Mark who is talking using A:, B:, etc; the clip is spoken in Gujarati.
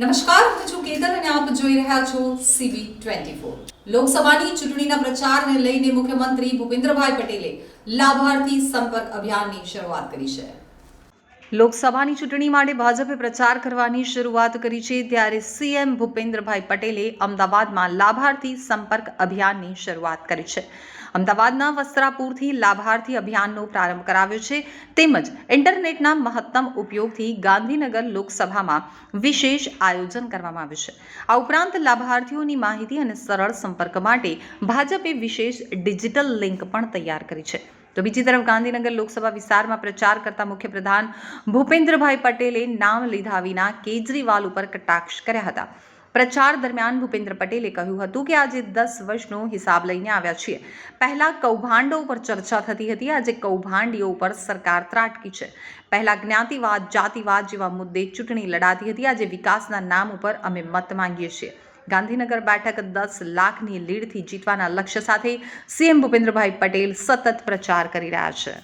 A: નમસ્કાર, હું છું કેતન અને આપ જોઈ રહ્યા છો સીબી ટ્વેન્ટી ફોર લોકસભાની ચૂંટણીના પ્રચારને લઈને મુખ્યમંત્રી ભૂપેન્દ્રભાઈ પટેલે લાભાર્થી સંપર્ક અભિયાનની શરૂઆત કરી છે. લોકસભાની ચૂંટણી માટે ભાજપે પ્રચાર કરવાની શરૂઆત કરી છે ત્યારે સીએમ ભૂપેન્દ્રભાઈ પટેલે અમદાવાદમાં લાભાર્થી સંપર્ક અભિયાનની શરૂઆત કરી છે. અમદાવાદના વસ્ત્રાપુરથી લાભાર્થી અભિયાનનો પ્રારંભ કરાવ્યો છે. તેમજ ઇન્ટરનેટના મહત્તમ ઉપયોગથી ગાંધીનગર લોકસભામાં વિશેષ આયોજન કરવામાં આવ્યું છે. આ ઉપરાંત લાભાર્થીઓની માહિતી અને સરળ સંપર્ક માટે ભાજપે વિશેષ ડિજિટલ લિંક પણ તૈયાર કરી છે. તો બીજી તરફ ગાંધીનગર લોકસભા વિસ્તારમાં પ્રચાર કરતા મુખ્યપ્રધાન ભૂપેન્દ્રભાઈ પટેલે નામ લીધા વિના કેજરીવાલ ઉપર કટાક્ષ કર્યા હતા. પ્રચાર દરમિયાન ભૂપેન્દ્ર પટેલે કહ્યું હતું કે આજે દસ વર્ષનો હિસાબ લઈને આવ્યા છીએ. પહેલાં કૌભાંડો ઉપર ચર્ચા થતી હતી, આજે કૌભાંડીઓ ઉપર સરકાર ત્રાટકી છે. પહેલાં જ્ઞાતિવાદ, જાતિવાદ જેવા મુદ્દે ચૂંટણી લડાતી હતી, આજે વિકાસના નામ ઉપર અમે મત માંગીએ છીએ. ગાંધીનગર બેઠક દસ લાખની લીડથી જીતવાના લક્ષ્ય સાથે સીએમ ભૂપેન્દ્રભાઈ પટેલ સતત પ્રચાર કરી રહ્યા છે.